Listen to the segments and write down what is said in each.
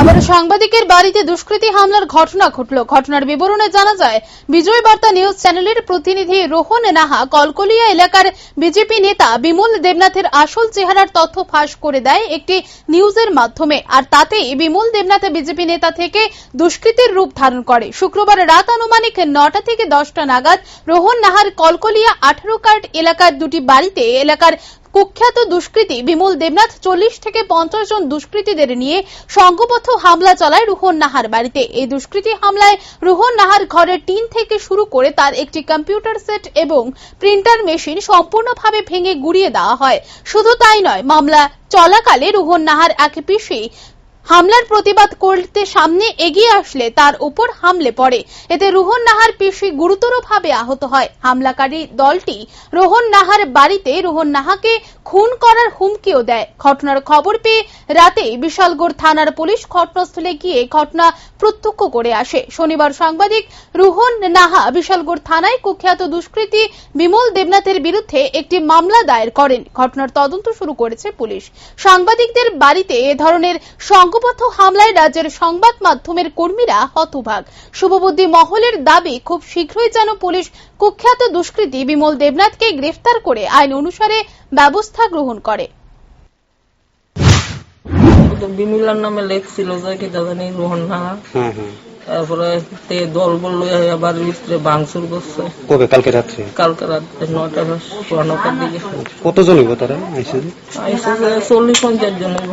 আবার সাংবাদিকের বাড়িতে দুষ্কৃতী হামলার ঘটনা ঘটল। ঘটনার বিবরণে জানা যায়, বিজয় বার্তা নিউজ চ্যানেলের প্রতিনিধি রোহন নাহা কলকলিয়া এলাকার বিজেপি নেতা বিমল দেবনাথের আসল চেহারার তথ্য ফাঁস করে দেয় একটি নিউজের মাধ্যমে। আর তাতেই বিমল দেবনাথ বিজেপি নেতা থেকে দুষ্কৃতীর রূপ ধারণ করে। শুক্রবার রাত আনুমানিক নটা থেকে দশটা নাগাদ রোহন নাহার কলকলিয়া আঠারো কার্ড এলাকার দুটি বাড়িতে এলাকার কুখ্যাত দুষ্কৃতী বিমল দেবনাথ চল্লিশ থেকে পঞ্চাশ জন দুষ্কৃতীদের নিয়ে সংঘবদ্ধ হামলা চালায় রুহন নাহার বাড়িতে। এই দুষ্কৃতী হামলায় রুহন নাহার ঘরের টিন থেকে শুরু করে তার একটি কম্পিউটার সেট এবং প্রিন্টার মেশিন সম্পূর্ণভাবে ভেঙে গুড়িয়ে দেওয়া হয়। শুধু তাই নয়, মামলা চলাকালে রুহন নাহার এক পিসি হামলার প্রতিবাদ করতে সামনে এগিয়ে আসলে তার উপর হামলে পড়ে। এতে রোহন নাহার পিসি গুরুতরভাবে আহত হয়। হামলাকারী দলটি রোহন নাহার বাড়িতে রোহন নাহাকে খুন করার হুমকিও দেয়। ঘটনার খবর পেয়ে রাতেই বিশালগড় থানার পুলিশ ঘটনাস্থলে গিয়ে ঘটনা প্রত্যক্ষ করে আসে। শনিবার সাংবাদিক রোহন নাহা বিশালগড় থানায় কুখ্যাত দুষ্কৃতী বিমল দেবনাথের বিরুদ্ধে একটি মামলা দায়ের করেন। ঘটনার তদন্ত শুরু করেছে পুলিশ। সাংবাদিকদের বাড়িতে এ ধরনের সংঘবদ্ধ হামলায় রাজ্যের সংবাদ মাধ্যমের কর্মীরা হতভাগ শুভবুদ্ধি মহলের দাবি খুব শীঘ্রই যেন পুলিশ কুখ্যাত দুষ্কৃতী বিমল দেবনাথকে গ্রেফতার করে আইন অনুসারে ব্যবস্থা গ্রহণ করে। বিমিলার নামে লেখছিল যে কি জানি রোহন নাহা তারপরে তে দল বলল আবার ভিতরে ভাঙচুর করছে। কবে? কালকে রাত্রে? কালকে রাত্রে নয়টা সোয়া নটার দিকে। কতজন হইব তারা? আইসে আইসে চল্লিশ পঞ্চাশ জন হইব।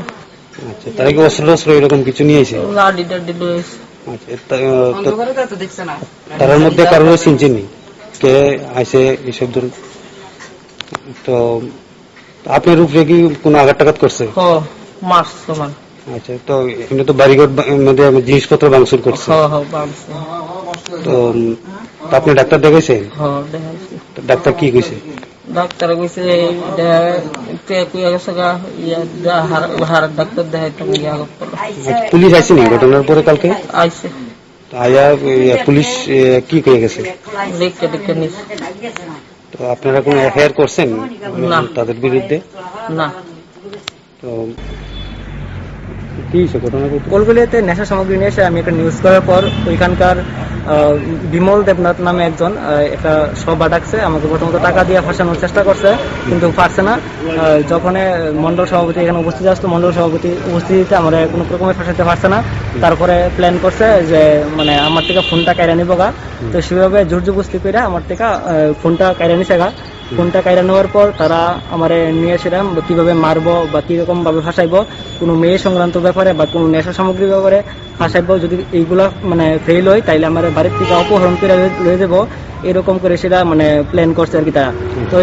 আচ্ছা তারা কি অস্ত্র টস্ত্র এরকম কিছু নিয়ে আইসে লাডি টাডি লয়েছে আচ্ছা তার মধ্যে কারোর চিনছেনি কে আইসে এইসব ধর তো আপনার উপরে কি কোনো আঘাত টাঘাত করছে আচ্ছা তো এখানে তো বাড়িঘর মধ্যে জিনিসপত্র ভাঙচুর করছে। তো আপনি ডাক্তার দেখাইছেন ডাক্তার কি কইছে? ডাক্তার কইছে এটা তে কুয়া গেছে গা? ইয়া হার হার ডাক্তার দেখাইতাম ইয়া করতে আচ্ছা, পুলিশ ঘটনার পরে কালকে? আইছে। আয়া পুলিশ কি কয়ে গেছে? তো আপনারা কোনো এফআইআর করছেন না। তাদের বিরুদ্ধে? না। তো কি ঘটনা ঘটে? নেশা সামগ্রী নিয়ে এসে আমি একটা নিউজ করার পর ওইখানকার বিমল দেবনাথ নামে একজন একটা সভা ডাকছে, আমাকে প্রথমত টাকা দিয়ে ফাঁসানোর চেষ্টা করছে, কিন্তু পারছে না। যখন মন্ডল সভাপতি এখানে উপস্থিত আসতো, মন্ডল সভাপতি উপস্থিতিতে আমরা কোনো রকমের ফাঁসাতে পারছে না। তারপরে প্ল্যান করছে যে মানে আমার থেকে ফোনটা কেড়ে নিবো গা। তো সেভাবে জোর জবস্তি করে আমার থেকে ফোনটা কেড়ে নিছে গা। ফোনটা কাইরা নেওয়ার পর তারা আমারে নিয়ে এসেছিলাম কীভাবে মারবো বা কীরকম ভাবে ফাঁসাইবো কোনো মেয়ে সংক্রান্ত ব্যাপারে বা কোনো নেশা সামগ্রী ব্যাপারে ফাঁসাইবো যদি এইগুলা মানে ফেল হয় তাইলে আমার বাড়ির থেকে অপহরণ করে লয়ে যাব। এরকম করে সেটা মানে প্ল্যান করছে আর কি তারা। তো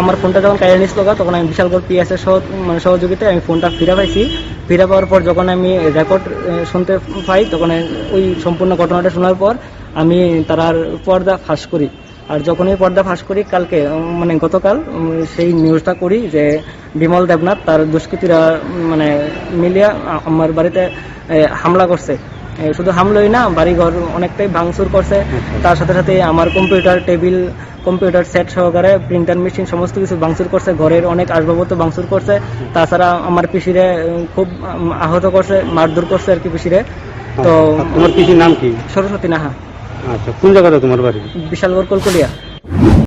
আমার ফোনটা যখন কাইরা নিছিল গা, তখন আমি বিশালগড় পিএস এর সহ মানে সহযোগিতায় আমি ফোনটা ফিরে পাইছি। ফিরে পাওয়ার পর যখন আমি রেকর্ড শুনতে পাই তখন ওই সম্পূর্ণ ঘটনাটা শোনার পর আমি তার পর্দা ফাঁস করি। আর যখন এই পর্দা ফাঁস করি কালকে মানে গতকাল সেই নিউজটা করি যে বিমল দেবনাথ তার দুষ্কৃতীরা মানে মিলিয়া আমার বাড়িতে হামলা করছে। শুধু হামলাই না বাড়িঘর অনেকটাই ভাঙচুর করছে। তার সাথে সাথে আমার কম্পিউটার টেবিল কম্পিউটার সেট সহকারে প্রিন্টার মেশিন সমস্ত কিছু ভাঙচুর করছে। ঘরের অনেক আসবাবপত্র ভাঙচুর করছে। তাছাড়া আমার পিসিরে খুব আহত করছে মারধর করছে আর কি পিসিরে। তো তোমার পিসির নাম কি? সরস্বতী নাহা। আচ্ছা কোন জায়গাটা তোমার বাড়ি? বিশালগড় কলকলিয়া।